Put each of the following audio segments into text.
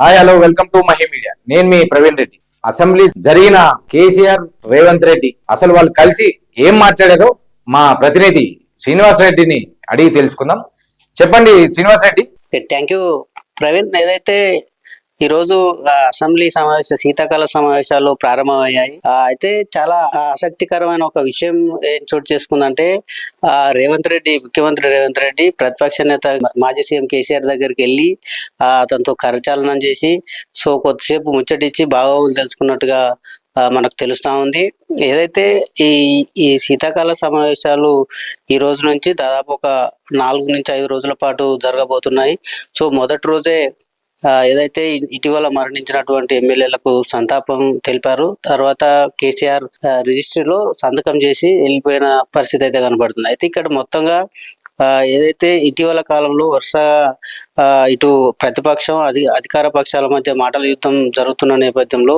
Hi hello welcome to Mahi media నేను మీ Praveen Reddy. Assembly జరిగిన కేసీఆర్ రేవంత్ రెడ్డి అసలు వాళ్ళు కలిసి ఏం మాట్లాడారో మా ప్రతినిధి శ్రీనివాస్ రెడ్డిని అడిగి తెలుసుకుందాం. చెప్పండి శ్రీనివాస్ రెడ్డి. థ్యాంక్ యూ ప్రవీణ్ ఏదైతే ఈ రోజు అసెంబ్లీ సమావేశ శీతాకాల సమావేశాలు ప్రారంభమయ్యాయి. అయితే చాలా ఆసక్తికరమైన ఒక విషయం ఏం చోటు చేసుకుందంటే ఆ, రేవంత్ రెడ్డి ముఖ్యమంత్రి రేవంత్ రెడ్డి ప్రతిపక్ష నేత మాజీ సీఎం కేసీఆర్ దగ్గరికి వెళ్ళి అతనితో కరచాలనం చేసి సో కొద్దిసేపు ముచ్చటిచ్చి బాగోగులు తెలుసుకున్నట్టుగా మనకు తెలుస్తూ ఉంది. ఏదైతే ఈ ఈ శీతాకాల సమావేశాలు ఈ రోజు నుంచి దాదాపు ఒక నాలుగు నుంచి ఐదు రోజుల పాటు జరగబోతున్నాయి. సో మొదటి రోజే ఏదైతే ఇటీవల మరణించినటువంటి ఎమ్మెల్యేలకు సంతాపం తెలిపారు తర్వాత కేసీఆర్ రిజిస్టర్లో రిజిస్ట్రీలో సంతకం చేసి వెళ్ళిపోయిన పరిస్థితి అయితే కనబడుతుంది. అయితే ఇక్కడ మొత్తంగా ఏదైతే ఇటీవల కాలంలో వరుస ఇటు ప్రతిపక్షం అధి అధికార పక్షాల మధ్య మాటల యుద్ధం జరుగుతున్న నేపథ్యంలో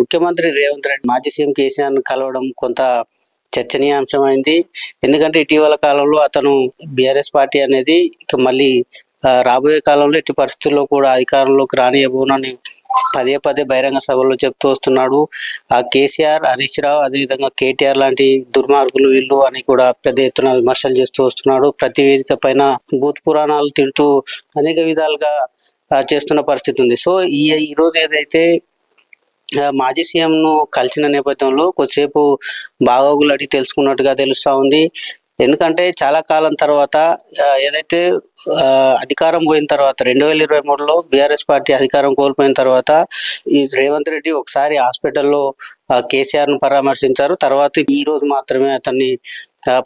ముఖ్యమంత్రి రేవంత్ రెడ్డి మాజీ సీఎం కేసీఆర్ కలవడం కొంత చర్చనీయాంశమైంది. ఎందుకంటే ఇటీవల కాలంలో అతను బీఆర్ఎస్ పార్టీ అనేది ఇక మళ్ళీ రాబోయే కాలంలో ఎట్టి పరిస్థితుల్లో కూడా అధికారంలోకి రానియబోనని పదే పదే బహిరంగ సభల్లో చెప్తూ వస్తున్నాడు. ఆ కేసీఆర్ హరీష్ రావు అదేవిధంగా కేటీఆర్ లాంటి దుర్మార్గులు వీళ్ళు అని కూడా పెద్ద ఎత్తున విమర్శలు చేస్తూ వస్తున్నాడు. ప్రతి వేదిక పైన భూత్ పురాణాలు తిడుతూ అనేక విధాలుగా చేస్తున్న పరిస్థితి ఉంది. సో ఈ ఈ రోజు ఏదైతే మాజీ సీఎంను కలిసిన నేపథ్యంలో కొద్దిసేపు బాగోగులు అడిగి తెలుసుకున్నట్టుగా తెలుస్తూ ఉంది. ఎందుకంటే చాలా కాలం తర్వాత ఏదైతే అధికారం పోయిన తర్వాత రెండు వేల ఇరవై మూడులో బీఆర్ఎస్ పార్టీ అధికారం కోల్పోయిన తర్వాత ఈ రేవంత్ రెడ్డి ఒకసారి హాస్పిటల్లో కేసీఆర్ను పరామర్శించారు. తర్వాత ఈ రోజు మాత్రమే అతన్ని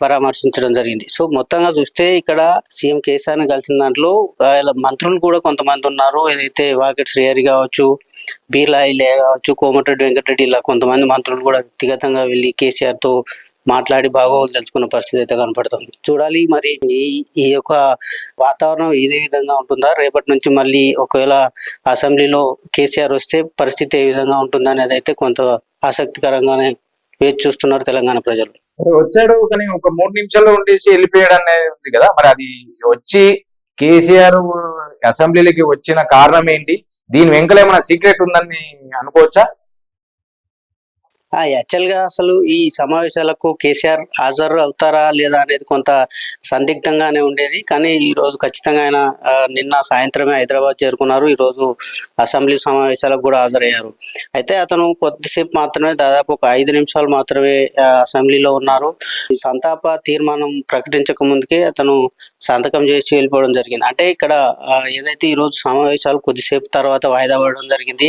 పరామర్శించడం జరిగింది. సో మొత్తంగా చూస్తే ఇక్కడ సీఎం కేసీఆర్ని కలిసిన దాంట్లో మంత్రులు కూడా కొంతమంది ఉన్నారు. ఏదైతే వాకెట్ శ్రీహరి కావచ్చు బీర్లా కావచ్చు కోమటిరెడ్డి వెంకటరెడ్డి ఇలా కొంతమంది మంత్రులు కూడా వ్యక్తిగతంగా వెళ్ళి కేసీఆర్తో మాట్లాడి బాగోగులు తెలుసుకున్న పరిస్థితి అయితే కనపడుతుంది. చూడాలి మరి ఈ ఈ యొక్క వాతావరణం ఇదే విధంగా ఉంటుందా? రేపటి నుంచి మళ్ళీ ఒకవేళ అసెంబ్లీలో కేసీఆర్ వస్తే పరిస్థితి ఏ విధంగా ఉంటుందా అనేది అయితే కొంత ఆసక్తికరంగానే వేచి చూస్తున్నారు తెలంగాణ ప్రజలు. వచ్చాడు కానీ ఒక మూడు నిమిషాల్లో ఉండేసి వెళ్ళిపోయాడు అనేది ఉంది కదా? మరి అది వచ్చి కేసీఆర్ అసెంబ్లీలకి వచ్చిన కారణం ఏంటి? దీని వెంకల ఏమైనా సీక్రెట్ ఉందని అనుకోవచ్చా? ఆ యాక్చువల్గా అసలు ఈ సమావేశాలకు కేసీఆర్ హాజరు అవుతారా లేదా అనేది కొంత సందిగ్ధంగానే ఉండేది. కానీ ఈ రోజు ఖచ్చితంగా ఆయన నిన్న సాయంత్రమే హైదరాబాద్ చేరుకున్నారు. ఈ రోజు అసెంబ్లీ సమావేశాలకు కూడా హాజరయ్యారు. అయితే అతను కొద్దిసేపు మాత్రమే దాదాపు ఒక ఐదు నిమిషాలు మాత్రమే అసెంబ్లీలో ఉన్నారు. సంతాప తీర్మానం ప్రకటించక ముందుకే అతను సంతకం చేసి వెళ్ళిపోవడం జరిగింది. అంటే ఇక్కడ ఏదైతే ఈ రోజు సమావేశాలు కొద్దిసేపు తర్వాత వాయిదా పడడం జరిగింది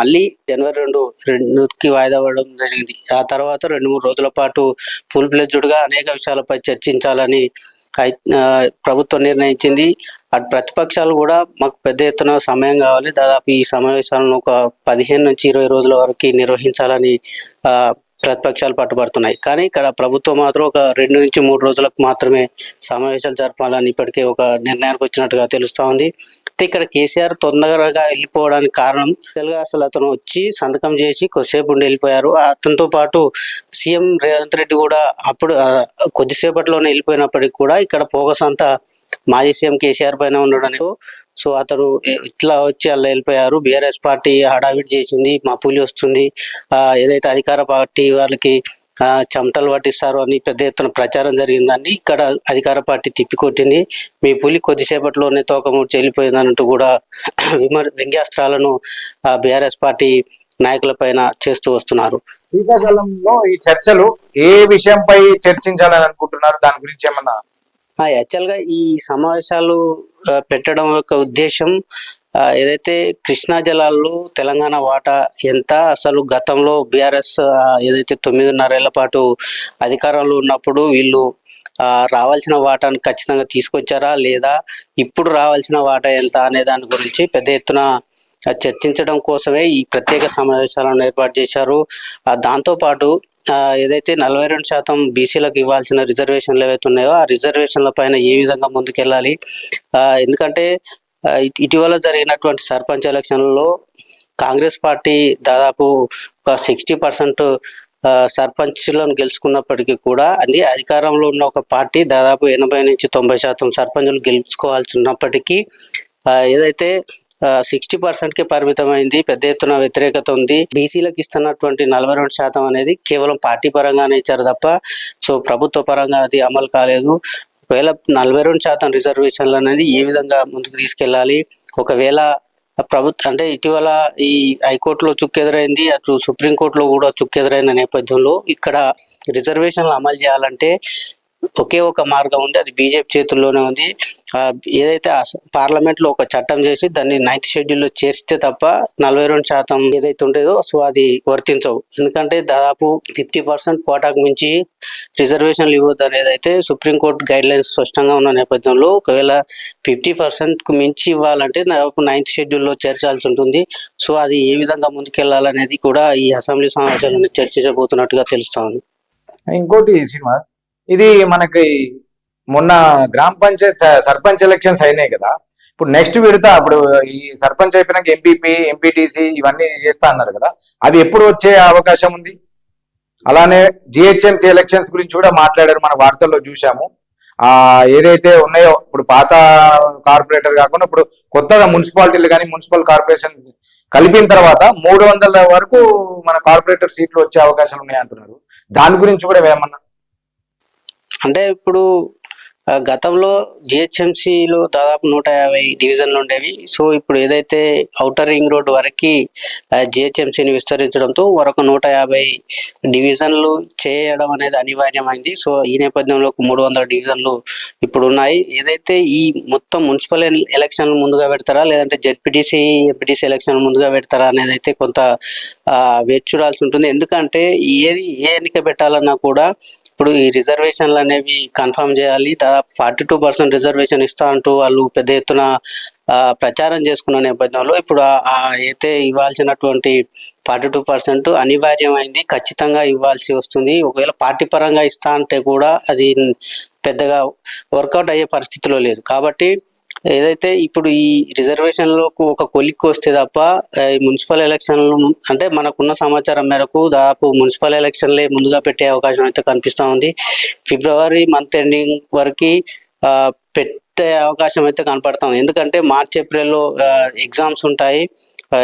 మళ్ళీ జనవరి రెండు రెండుకి వాయిదా పడడం జరిగింది. ఆ తర్వాత రెండు మూడు రోజుల పాటు ఫుల్ ప్లెజ్డ్గా అనేక విషయాలపై చర్చించాలని ఐ- ప్రభుత్వం నిర్ణయించింది. అటు ప్రతిపక్షాలు కూడా మాకు పెద్ద ఎత్తున సమయం కావాలి. దాదాపు ఈ సమావేశాలను ఒక పదిహేను నుంచి ఇరవై రోజుల వరకు నిర్వహించాలని ప్రతిపక్షాలు పట్టుబడుతున్నాయి. కానీ ఇక్కడ ప్రభుత్వం మాత్రం ఒక రెండు నుంచి మూడు రోజులకు మాత్రమే సమావేశాలు జరపాలని ఇప్పటికే ఒక నిర్ణయానికి వచ్చినట్టుగా తెలుస్తోంది అయితే ఇక్కడ కేసీఆర్ తొందరగా వెళ్ళిపోవడానికి కారణం. తెలుగు అసలు అతను వచ్చి సంతకం చేసి కొద్దిసేపు ఉండి వెళ్ళిపోయారు. అతనితో పాటు సీఎం రేవంత్ రెడ్డి కూడా అప్పుడు కొద్దిసేపట్లోనే వెళ్ళిపోయినప్పటికీ కూడా ఇక్కడ ఫోకస్ అంతా మాజీ సీఎం కేసీఆర్ పైన ఉండడం సో అతను ఇట్లా వచ్చి అలా వెళ్ళిపోయారు. బీఆర్ఎస్ పార్టీ హడావిడి చేసింది. మా పులి వస్తుంది. ఏదైతే అధికార పార్టీ వాళ్ళకి చెమటలు పట్టిస్తారు అని పెద్ద ఎత్తున ప్రచారం జరిగిందండి. ఇక్కడ అధికార పార్టీ తిప్పికొట్టింది. మీ పులి కొద్దిసేపట్లోనే తోకముడిచి వెళ్ళిపోయింది అన్నట్టు కూడా విమర్ వ్యంగ్యాస్త్రాలను బీఆర్ఎస్ పార్టీ నాయకుల పైన చేస్తూ వస్తున్నారు. శీతాకాలంలో ఈ చర్చలు ఏ విషయంపై చర్చించాలని అనుకుంటున్నారు? దాని గురించి ఏమన్నా? ఆ, యాక్చువల్గా ఈ సమావేశాలు పెట్టడం యొక్క ఉద్దేశం ఏదైతే కృష్ణా జలాల్లో తెలంగాణ వాటా ఎంత అసలు గతంలో బీఆర్ఎస్ ఏదైతే తొమ్మిదిన్నరేళ్ళ పాటు అధికారంలో ఉన్నప్పుడు వీళ్ళు రావాల్సిన వాటాను ఖచ్చితంగా తీసుకొచ్చారా లేదా ఇప్పుడు రావాల్సిన వాటా ఎంత అనే దాని గురించి పెద్ద ఎత్తున చర్చించడం కోసమే ఈ ప్రత్యేక సమావేశాలను ఏర్పాటు చేశారు. దాంతోపాటు ఏదైతే నలభై రెండు శాతం బీసీలకు ఇవ్వాల్సిన రిజర్వేషన్లు ఏవైతే ఉన్నాయో ఆ రిజర్వేషన్ల పైన ఏ విధంగా ముందుకెళ్ళాలి? ఎందుకంటే ఇటీవల జరిగినటువంటి సర్పంచ్ ఎలక్షన్లలో కాంగ్రెస్ పార్టీ దాదాపు ఒక సిక్స్టీ పర్సెంట్ సర్పంచ్లను గెలుచుకున్నప్పటికీ కూడా అది అధికారంలో ఉన్న ఒక పార్టీ దాదాపు ఎనభై నుంచి తొంభై శాతం సర్పంచులు గెలుచుకోవాల్సి ఉన్నప్పటికీ ఏదైతే సిక్స్టీ పర్సెంట్కి పరిమితమైంది పెద్ద ఎత్తున వ్యతిరేకత ఉంది బీసీలకు ఇస్తున్నటువంటి నలభై రెండు శాతం అనేది కేవలం పార్టీ పరంగానే ఇచ్చారు తప్ప సో ప్రభుత్వ పరంగా అది అమలు కాలేదు. ఒకవేళ నలభై రెండు శాతం రిజర్వేషన్లు అనేది ఏ విధంగా ముందుకు తీసుకెళ్ళాలి? ఒకవేళ ప్రభుత్వం అంటే ఇటీవల ఈ హైకోర్టులో చుక్కెదురైంది అటు సుప్రీంకోర్టులో కూడా చుక్కెదురైన నేపథ్యంలో ఇక్కడ రిజర్వేషన్లు అమలు చేయాలంటే ఒకే ఒక మార్గం ఉంది. అది బీజేపీ చేతుల్లోనే ఉంది. ఏదైతే పార్లమెంట్లో ఒక చట్టం చేసి దాన్ని నైన్త్ షెడ్యూల్లో చేర్చితే తప్ప నలభై రెండు శాతం ఏదైతే ఉండేదో సో అది వర్తించవు. ఎందుకంటే దాదాపు ఫిఫ్టీ పర్సెంట్ కోటాకు మించి రిజర్వేషన్లు ఇవ్వద్దు అనేది అయితే సుప్రీంకోర్టు గైడ్ లైన్స్ స్పష్టంగా ఉన్న నేపథ్యంలో ఒకవేళ ఫిఫ్టీ పర్సెంట్కు మించి ఇవ్వాలంటే నైన్త్ షెడ్యూల్లో చేర్చాల్సి ఉంటుంది. సో అది ఏ విధంగా ముందుకెళ్ళాలనేది కూడా ఈ అసెంబ్లీ సమావేశాలను చర్చించబోతున్నట్టుగా తెలుస్తా ఉంది ఇంకోటి శ్రీనివాస్ ఇది మనకి మొన్న గ్రామ పంచాయత్ సర్పంచ్ ఎలక్షన్స్ అయినాయి కదా. ఇప్పుడు నెక్స్ట్ విడత అప్పుడు ఈ సర్పంచ్ అయిపోయినాక ఎంపీపీ ఎంపీటీసీ ఇవన్నీ చేస్తా అన్నారు కదా. అవి ఎప్పుడు వచ్చే అవకాశం ఉంది? అలానే జిహెచ్ఎంసీ ఎలక్షన్స్ గురించి కూడా మాట్లాడారు మన వార్తల్లో చూసాము ఆ ఏదైతే ఉన్నాయో ఇప్పుడు పాత కార్పొరేటర్ కాకుండా ఇప్పుడు కొత్తగా మున్సిపాలిటీలు కానీ మున్సిపల్ కార్పొరేషన్ కలిపిన తర్వాత మూడు వందల వరకు మన కార్పొరేటర్ సీట్లు వచ్చే అవకాశాలు ఉన్నాయి అంటున్నారు దాని గురించి కూడా ఏమన్నా అంటే ఇప్పుడు గతంలో జిహెచ్ఎంసీలో దాదాపు నూట యాభై డివిజన్లు ఉండేవి. సో ఇప్పుడు ఏదైతే ఔటర్ రింగ్ రోడ్ వరకు జిహెచ్ఎంసీని విస్తరించడంతో మరొక నూట యాభై డివిజన్లు చేయడం అనేది అనివార్యమైంది. సో ఈ నేపథ్యంలో మూడు వందల డివిజన్లు ఇప్పుడు ఉన్నాయి. ఏదైతే ఈ మొత్తం మున్సిపల్ ఎలక్షన్లు ముందుగా పెడతారా? లేదంటే జెడ్పీటీసీ ఎంపీటీసీ ఎలక్షన్ ముందుగా పెడతారా అనేది అయితే కొంత వేచి చూడాల్సి ఉంటుంది. ఎందుకంటే ఏది ఏ ఎన్నిక పెట్టాలన్నా కూడా ఇప్పుడు ఈ రిజర్వేషన్లు అనేవి కన్ఫర్మ్ చేయాలి. దాదాపు ఫార్టీ టూ పర్సెంట్ రిజర్వేషన్ ఇస్తా అంటూ వాళ్ళు పెద్ద ఎత్తున ప్రచారం చేసుకున్న నేపథ్యంలో ఇప్పుడు అయితే ఇవ్వాల్సినటువంటి ఫార్టీ టూ పర్సెంట్ అనివార్యమైంది. ఖచ్చితంగా ఇవ్వాల్సి వస్తుంది. ఒకవేళ పార్టీ పరంగా ఇస్తా అంటే కూడా అది పెద్దగా వర్కౌట్ అయ్యే పరిస్థితిలో లేదు. కాబట్టి ఏదైతే ఇప్పుడు ఈ రిజర్వేషన్లో ఒక కొలిక్కి వస్తే తప్ప ఈ మున్సిపల్ ఎలక్షన్లు అంటే మనకున్న సమాచారం మేరకు దాదాపు మున్సిపల్ ఎలక్షన్లే ముందుగా పెట్టే అవకాశం అయితే కనిపిస్తూ ఉంది. ఫిబ్రవరి మంత్ ఎండింగ్ వరకు పెట్టే అవకాశం అయితే కనపడుతుంది ఎందుకంటే మార్చ్ ఏప్రిల్లో ఎగ్జామ్స్ ఉంటాయి.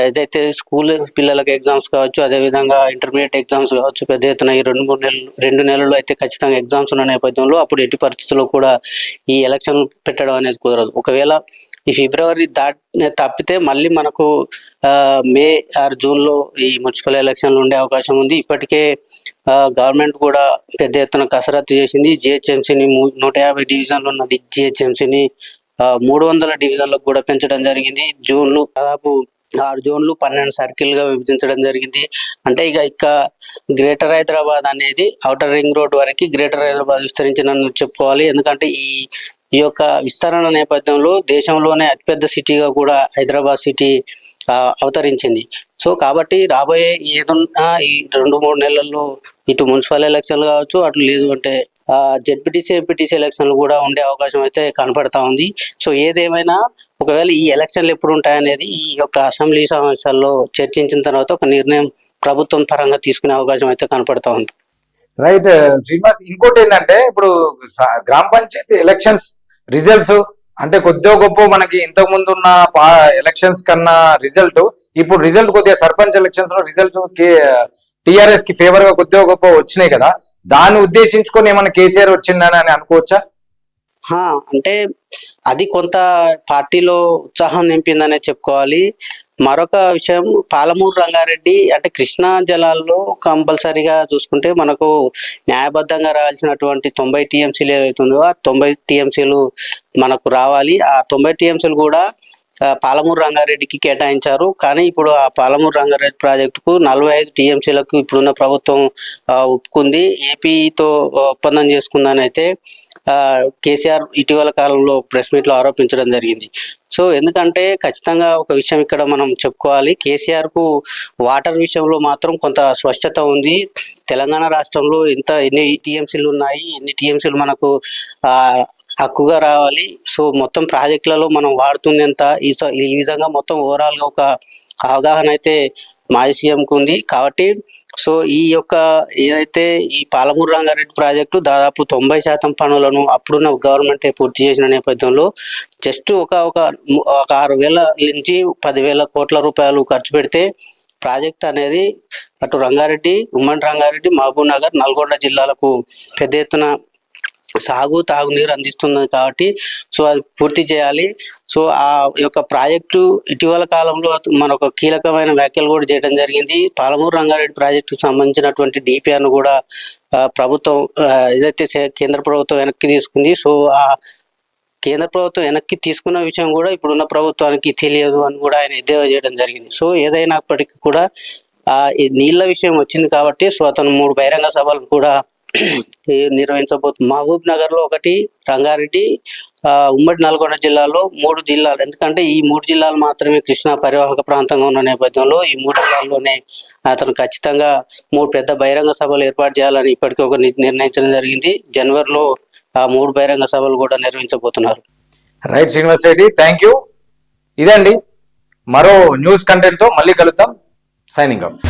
ఏదైతే స్కూల్ పిల్లలకి ఎగ్జామ్స్ కావచ్చు అదేవిధంగా ఇంటర్మీడియట్ ఎగ్జామ్స్ కావచ్చు పెద్ద ఎత్తున ఈ రెండు మూడు నెలలు రెండు నెలల్లో అయితే ఖచ్చితంగా ఎగ్జామ్స్ ఉన్న నేపథ్యంలో అప్పుడు ఎట్టి పరిస్థితుల్లో కూడా ఈ ఎలక్షన్ పెట్టడం అనేది కుదరదు. ఒకవేళ ఈ ఫిబ్రవరి దాటి తప్పితే మళ్ళీ మనకు మే ఆర్ జూన్లో ఈ మున్సిపల్ ఎలక్షన్లు ఉండే అవకాశం ఉంది. ఇప్పటికే గవర్నమెంట్ కూడా పెద్ద ఎత్తున కసరత్తు చేసింది. జిహెచ్ఎంసీని నూట యాభై డివిజన్లు ఉన్న జిహెచ్ఎంసీని మూడు వందల డివిజన్లకు కూడా పెంచడం జరిగింది. జూన్లో దాదాపు ఆరు జోన్లు పన్నెండు సర్కిల్గా విభజించడం జరిగింది. అంటే ఇక ఇక గ్రేటర్ హైదరాబాద్ అనేది అవుటర్ రింగ్ రోడ్ వరకు గ్రేటర్ హైదరాబాద్ విస్తరించిన చెప్పుకోవాలి. ఎందుకంటే ఈ ఈ యొక్క విస్తరణ నేపథ్యంలో దేశంలోనే అతిపెద్ద సిటీగా కూడా హైదరాబాద్ సిటీ అవతరించింది. సో కాబట్టి రాబోయే ఏదున్నా ఈ రెండు మూడు నెలల్లో ఇటు మున్సిపల్ ఎలక్షన్లు కావచ్చు అటు లేదు అంటే జెడ్పీటీసీ ఎంపీటీసీ ఎలక్షన్లు కూడా ఉండే అవకాశం అయితే కనపడతా ఉంది. సో ఏదేమైనా ఒకవేళ ఈ ఎలక్షన్లు ఎప్పుడు ఉంటాయనేది ఈ యొక్క అసెంబ్లీ సమావేశాల్లో చర్చించిన తర్వాత ఒక నిర్ణయం ప్రభుత్వం పరంగా తీసుకునే అవకాశం అయితే కనపడతా ఉంది. రైట్ శ్రీనివాస్ ఇంకోటి ఏంటంటే ఇప్పుడు గ్రామ పంచాయతీ ఎలక్షన్స్ రిజల్ట్స్ అంటే కొద్దిగా గొప్ప మనకి ఇంతకు ముందు ఉన్న ఎలక్షన్స్ కన్నా రిజల్ట్. ఇప్పుడు రిజల్ట్ కొద్దిగా సర్పంచ్ ఎలక్షన్స్లో రిజల్ట్స్ టిఆర్ఎస్కి ఫేవర్గా కొద్దిగా గొప్ప వచ్చినాయి కదా? దాన్ని ఉద్దేశించుకొని ఏమైనా కేసీఆర్ వచ్చిందని అని అనుకోవచ్చా? అంటే అది కొంత పార్టీలో ఉత్సాహం నింపిందనే చెప్పుకోవాలి. మరొక విషయం పాలమూరు రంగారెడ్డి అంటే కృష్ణా జలాల్లో కంపల్సరీగా చూసుకుంటే మనకు న్యాయబద్ధంగా రావాల్సినటువంటి తొంభై టీఎంసీలు ఏవైతుందో ఆ తొంభై టీఎంసీలు మనకు రావాలి. ఆ తొంభై టీఎంసీలు కూడా పాలమూరు రంగారెడ్డికి కేటాయించారు. కానీ ఇప్పుడు ఆ పాలమూరు రంగారెడ్డి ప్రాజెక్టుకు నలభై ఐదు టీఎంసీలకు ఇప్పుడున్న ప్రభుత్వం ఒప్పుకుంది. ఏపీతో ఒప్పందం చేసుకుందని అయితే కేసీఆర్ ఇటీవల కాలంలో ప్రెస్ మీట్లో ఆరోపించడం జరిగింది. సో ఎందుకంటే ఖచ్చితంగా ఒక విషయం ఇక్కడ మనం చెప్పుకోవాలి. కేసీఆర్కు వాటర్ విషయంలో మాత్రం కొంత స్పష్టత ఉంది. తెలంగాణ రాష్ట్రంలో ఇంత ఎన్ని టీఎంసీలు ఉన్నాయి ఎన్ని టీఎంసీలు మనకు హక్కుగా రావాలి. సో మొత్తం ప్రాజెక్టులలో మనం వాడుతుంది ఎంత ఈ స- ఈ విధంగా మొత్తం ఓవరాల్గా ఒక అవగాహన అయితే మాజీ సీఎంకు ఉంది. కాబట్టి సో ఈ యొక్క ఏదైతే ఈ పాలమూరు రంగారెడ్డి ప్రాజెక్టు దాదాపు తొంభై శాతం పనులను అప్పుడున్న గవర్నమెంట్ పూర్తి చేసిన నేపథ్యంలో జస్ట్ ఒక ఒక ఒక ఆరు వేల నుంచి పదివేల కోట్ల రూపాయలు ఖర్చు పెడితే ప్రాజెక్ట్ అనేది అటు రంగారెడ్డి ఉమ్మడి రంగారెడ్డి మహబూబ్ నగర్ నల్గొండ జిల్లాలకు పెద్ద ఎత్తున సాగు తాగునీరు అందిస్తుంది కాబట్టి సో అది పూర్తి చేయాలి. సో ఆ యొక్క ప్రాజెక్టు ఇటీవల కాలంలో మన ఒక కీలకమైన వ్యాఖ్యలు కూడా చేయడం జరిగింది. పాలమూరు రంగారెడ్డి ప్రాజెక్టుకు సంబంధించినటువంటి డిపిఆర్ను కూడా ప్రభుత్వం ఏదైతే కేంద్ర ప్రభుత్వం వెనక్కి తీసుకుంది సో ఆ కేంద్ర ప్రభుత్వం వెనక్కి తీసుకున్న విషయం కూడా ఇప్పుడున్న ప్రభుత్వానికి తెలియదు అని కూడా ఆయన ఎద్దేవా చేయడం జరిగింది. సో ఏదైనప్పటికీ కూడా ఆ నీళ్ళ విషయం వచ్చింది కాబట్టి సో అతను మూడు బహిరంగ సభలు కూడా నిర్వహించబోతుంది మహబూబ్ నగర్లో ఒకటి రంగారెడ్డి ఉమ్మడి నల్గొండ జిల్లాలో మూడు జిల్లాలు. ఎందుకంటే ఈ మూడు జిల్లాలు మాత్రమే కృష్ణా పరివాహక ప్రాంతంగా ఉన్న నేపథ్యంలో ఈ మూడు జిల్లాల్లోనే అతను ఖచ్చితంగా మూడు పెద్ద బహిరంగ సభలు ఏర్పాటు చేయాలని ఇప్పటికే ఒక నిర్ణయించడం జరిగింది. జనవరిలో ఆ మూడు బహిరంగ సభలు కూడా నిర్వహించబోతున్నారు. Right Srinivas Reddy thank you ఇదండి. మరో న్యూస్ కంటెంట్తో మళ్ళీ కలుద్దాం. Signing off